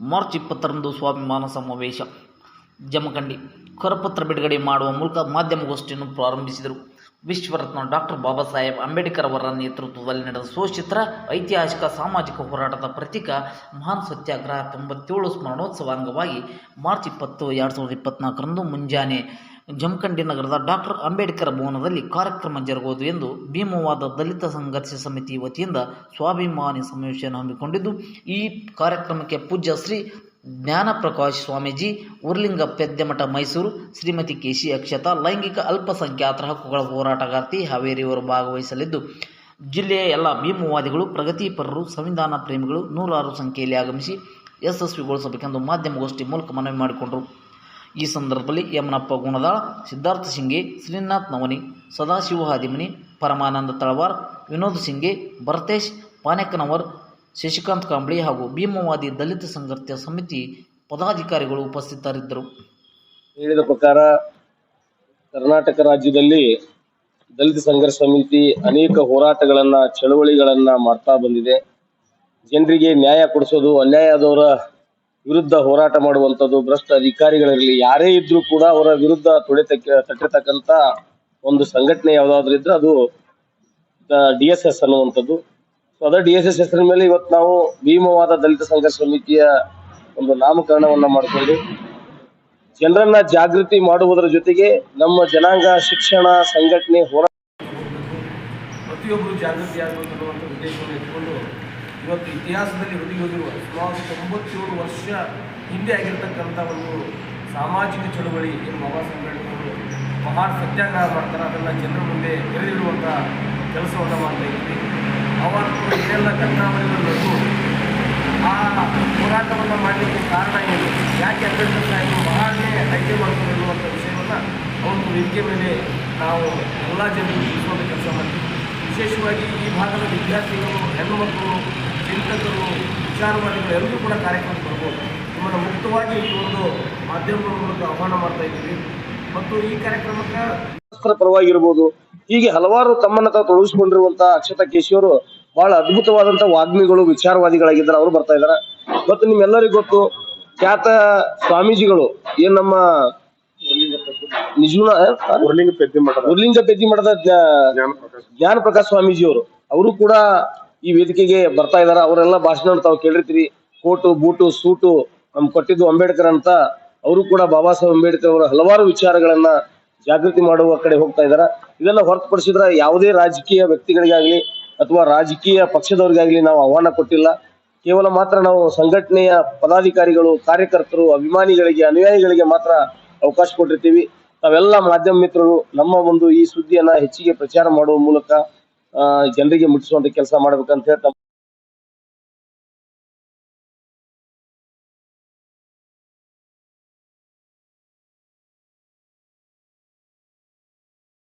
March ಇಪ್ಪತ್ತರಂದು ಸ್ವಾಭಿಮಾನ ಸಮಾವೇಶ. ಜಮಖಂಡಿ ಕರಪತ್ರ ಬಿಡುಗಡೆ ಮಾಡುವ ಮೂಲಕ ಮಾಧ್ಯಮಗೋಷ್ಠಿಯನ್ನು ಪ್ರಾರಂಭಿಸಿದರು. ವಿಶ್ವರತ್ನ ಡಾಕ್ಟರ್ ಬಾಬಾ ಸಾಹೇಬ್ ಅಂಬೇಡ್ಕರ್ ಅವರ ನೇತೃತ್ವದಲ್ಲಿ ನಡೆದ ಸುಚಿತ್ರ ಐತಿಹಾಸಿಕ ಸಾಮಾಜಿಕ ಹೋರಾಟದ ಪ್ರತೀಕ ಮಹಾನ್ ಸತ್ಯಾಗ್ರಹ ತೊಂಬತ್ತೇಳು ಸ್ಮರಣೋತ್ಸವ ಅಂಗವಾಗಿ ಮಾರ್ಚ್ ಇಪ್ಪತ್ತು, ಎರಡು ಸಾವಿರದ ಇಪ್ಪತ್ನಾಲ್ಕರಂದು ಮುಂಜಾನೆ ಜಮಖಂಡಿ ನಗರದ ಡಾಕ್ಟರ್ ಅಂಬೇಡ್ಕರ್ ಭವನದಲ್ಲಿ ಕಾರ್ಯಕ್ರಮ ಜರುಗುವುದು ಎಂದು ಭೀಮವಾದ ದಲಿತ ಸಂಘರ್ಷ ಸಮಿತಿ ವತಿಯಿಂದ ಸ್ವಾಭಿಮಾನಿ ಸಮಾವೇಶವನ್ನು ಹಮ್ಮಿಕೊಂಡಿದ್ದು, ಈ ಕಾರ್ಯಕ್ರಮಕ್ಕೆ ಪೂಜ್ಯ ಶ್ರೀ ಜ್ಞಾನಪ್ರಕಾಶ್ ಸ್ವಾಮೀಜಿ ಉರ್ಲಿಂಗ ಪೆದ್ದೆಮಠ ಮೈಸೂರು, ಶ್ರೀಮತಿ ಕೆಸಿ ಅಕ್ಷತಾ, ಲೈಂಗಿಕ ಅಲ್ಪಸಂಖ್ಯಾತರ ಹಕ್ಕುಗಳ ಹೋರಾಟಗಾರ್ತಿ ಹಾವೇರಿಯವರು ಭಾಗವಹಿಸಲಿದ್ದು, ಜಿಲ್ಲೆಯ ಎಲ್ಲ ಭೀಮವಾದಿಗಳು, ಪ್ರಗತಿಪರರು, ಸಂವಿಧಾನ ಪ್ರೇಮಿಗಳು ನೂರಾರು ಸಂಖ್ಯೆಯಲ್ಲಿ ಆಗಮಿಸಿ ಯಶಸ್ವಿಗೊಳಿಸಬೇಕೆಂದು ಮಾಧ್ಯಮಗೋಷ್ಠಿ ಮೂಲಕ ಮನವಿ ಮಾಡಿಕೊಂಡರು. ಈ ಸಂದರ್ಭದಲ್ಲಿ ಯಮನಪ್ಪ ಗುಣದಾಳ ಸಿದ್ಧಾರ್ಥ ಸಿಂಗೆ ಶ್ರೀನಾಥ್ ನವನಿ, ಸದಾಶಿವ ಹಾದಿಮನಿ, ಪರಮಾನಂದ ತಳವಾರ್, ವಿನೋದ್ ಸಿಂಗೆ, ಭರತೇಶ್ ಪಾನೆಕ್ಕನವರ್ ಶಶಿಕಾಂತ್ ಕಾಂಬ್ಳಿ ಹಾಗೂ ಭೀಮವಾದಿ ದಲಿತ ಸಂಘರ್ಷ ಸಮಿತಿ ಪದಾಧಿಕಾರಿಗಳು ಉಪಸ್ಥಿತರಿದ್ದರು. ಹೇಳಿದ ಪ್ರಕಾರ ಕರ್ನಾಟಕ ರಾಜ್ಯದಲ್ಲಿ ದಲಿತ ಸಂಘರ್ಷ ಸಮಿತಿ ಅನೇಕ ಹೋರಾಟಗಳನ್ನ, ಚಳವಳಿಗಳನ್ನ ಮಾಡ್ತಾ ಬಂದಿದೆ. ಜನರಿಗೆ ನ್ಯಾಯ ಕೊಡಿಸೋದು, ಅನ್ಯಾಯ ಆದವರ ವಿರುದ್ಧ ಹೋರಾಟ ಮಾಡುವಂಥದ್ದು ಭ್ರಷ್ಟ ಅಧಿಕಾರಿಗಳಿರಲಿ, ಯಾರೇ ಇದ್ರೂ ಕೂಡ ಅವರ ವಿರುದ್ಧ ತೊಡೆತಕ್ಕ ತಟ್ಟಿರ್ತಕ್ಕಂಥ ಒಂದು ಸಂಘಟನೆ ಯಾವ್ದಾದ್ರು ಇದ್ರೆ ಅದು ಡಿ ಎಸ್ ಎಸ್ ಅನ್ನುವಂಥದ್ದು. ಸೊ ಅದ ಡಿ ಎಸ್ ಎಸ್ ಹೆಸರಿನ ಮೇಲೆ ಇವತ್ತು ನಾವು ಭೀಮವಾದ ದಲಿತ ಸಂಘರ್ಷ ಸಮಿತಿಯ ಒಂದು ನಾಮಕರಣವನ್ನ ಮಾಡಿಕೊಂಡು, ಜನರನ್ನ ಜಾಗೃತಿ ಮಾಡುವುದರ ಜೊತೆಗೆ ನಮ್ಮ ಜನಾಂಗ ಶಿಕ್ಷಣ ಸಂಘಟನೆ ಹೋರಾಟ ಪ್ರತಿಯೊಬ್ಬರು ಜಾಗೃತಿ ಅನ್ನುವಂಥ ಉದ್ದೇಶವನ್ನು ಇಟ್ಕೊಂಡು ಇವತ್ತು ಇತಿಹಾಸದಲ್ಲಿ ಹುದುಗಿರುವ ಸುಮಾರು ತೊಂಬತ್ತೇಳು ವರ್ಷ ಹಿಂದೆ ಆಗಿರ್ತಕ್ಕಂಥ ಒಂದು ಸಾಮಾಜಿಕ ಚಳುವಳಿ ಏನು ಬಾಬಾ ಸಾಹೇಬ್ ಮಹಾನ್ ಸತ್ಯಾಗ್ರಹ ಮಾಡ್ತಾರೆ ಅದನ್ನು ಜನರ ಮುಂದೆ ಎಳೆದಿಡುವಂಥ ಕೆಲಸವನ್ನು ಮಾಡ್ತಾ ಇದ್ದೀವಿ ಅವರು ಏನೆಲ್ಲ ನಡೆದು ಆ ಹೋರಾಟವನ್ನು ಮಾಡಲಿಕ್ಕೆ ಕಾರಣ ಏನು? ಯಾಕೆ ಅಂಬೇಡ್ಕರ್ ಸಾಹೇಬರು ಮಹಾನೇ ಆಯ್ಕೆ ಅನ್ನುವಂಥ ವಿಷಯವನ್ನು ಅವತ್ತು ವೇದಿಕೆ ಮೇಲೆ ನಾವು ಎಲ್ಲ ಜನರಿಗೆ ತಿಳಿಸುವಂಥ ಕೆಲಸ ಮಾಡ್ತೀವಿ ವಿಶೇಷವಾಗಿ ಈ ಭಾಗದ ವಿದ್ಯಾರ್ಥಿಗಳು ಹೆಣ್ಣು ಮಕ್ಕಳು ಚಿಂತಕರು ವಿಚಾರವಾದಿಗಳು ಎಲ್ಲರೂ ಕೂಡ ಕಾರ್ಯಕ್ರಮಕ್ಕೆ ಬರ್ಬೋದು. ನಿಮ್ಮನ್ನು ಮುಕ್ತವಾಗಿ ಈ ಒಂದು ಮಾಧ್ಯಮಗಳ ಮೂಲಕ ಆಹ್ವಾನ ಮಾಡ್ತಾ ಇದ್ದೀವಿ. ಮತ್ತು ಈ ಕಾರ್ಯಕ್ರಮಕ್ಕೆ ಪರವಾಗಿರ್ಬೋದು, ಹೀಗೆ ಹಲವಾರು ತಮ್ಮನ್ನ ತಾವು ತೊಡಗಿಸಿಕೊಂಡಿರುವಂತಹ ಅಕ್ಷತಾ ಕೇಶಿಯವರು ಬಹಳ ಅದ್ಭುತವಾದಂತ ವಾಗ್ಮಿಗಳು, ವಿಚಾರವಾದಿಗಳಾಗಿದ್ದಾರೆ, ಅವರು ಬರ್ತಾ ಇದ್ದಾರೆ. ಮತ್ತು ನಿಮ್ಮೆಲ್ಲರಿಗೂ ಗೊತ್ತು, ಖ್ಯಾತ ಸ್ವಾಮೀಜಿಗಳು, ಏನ್ ನಮ್ಮ ನಿಜೂನ ಉರ್ಲಿಂಗ ಪೆದ್ದಿ ಮಠದ ಉರ್ಲಿಂಗ ಪೆದ್ದಿ ಮಠದ ಜ್ಞಾ- ಜ್ಞಾನ ಪ್ರಕಾಶ್ ಸ್ವಾಮೀಜಿಯವರು ಅವರು ಕೂಡ ಈ ವೇದಿಕೆಗೆ ಬರ್ತಾ ಇದಾರ ಅವರೆಲ್ಲ ಭಾಷಣ ತಾವು ಕೇಳಿರ್ತೀರಿ. ಕೋಟು ಬೂಟು ಸೂಟು ನಮ್ ಕೊಟ್ಟಿದ್ದು ಅಂಬೇಡ್ಕರ್ ಅಂತ ಅವರು ಕೂಡ ಬಾಬಾ ಸಾಹೇಬ್ ಅಂಬೇಡ್ಕರ್ ಅವರ ಹಲವಾರು ವಿಚಾರಗಳನ್ನ ಜಾಗೃತಿ ಮಾಡುವ ಕಡೆ ಹೋಗ್ತಾ ಇದಾರೆ ಇದೆಲ್ಲ ಹೊರತುಪಡಿಸಿದ್ರೆ ಯಾವುದೇ ರಾಜಕೀಯ ವ್ಯಕ್ತಿಗಳಿಗಾಗ್ಲಿ ಅಥವಾ ರಾಜಕೀಯ ಪಕ್ಷದವರಿಗಾಗ್ಲಿ ನಾವು ಆಹ್ವಾನ ಕೊಟ್ಟಿಲ್ಲ. ಕೇವಲ ಮಾತ್ರ ನಾವು ಸಂಘಟನೆಯ ಪದಾಧಿಕಾರಿಗಳು ಕಾರ್ಯಕರ್ತರು ಅಭಿಮಾನಿಗಳಿಗೆ ಅನುಯಾಯಿಗಳಿಗೆ ಮಾತ್ರ ಅವಕಾಶ ಕೊಟ್ಟಿರ್ತೀವಿ. ತಾವೆಲ್ಲ ಮಾಧ್ಯಮ ಮಿತ್ರರು, ನಮ್ಮ ಒಂದು ಈ ಸುದ್ದಿಯನ್ನ ಹೆಚ್ಚಿಗೆ ಪ್ರಚಾರ ಮಾಡುವ ಮೂಲಕ ಜನರಿಗೆ ಮುಟ್ಟಿಸುವಂತ ಕೆಲಸ ಮಾಡ್ಬೇಕಂತ ಹೇಳ್ತಾ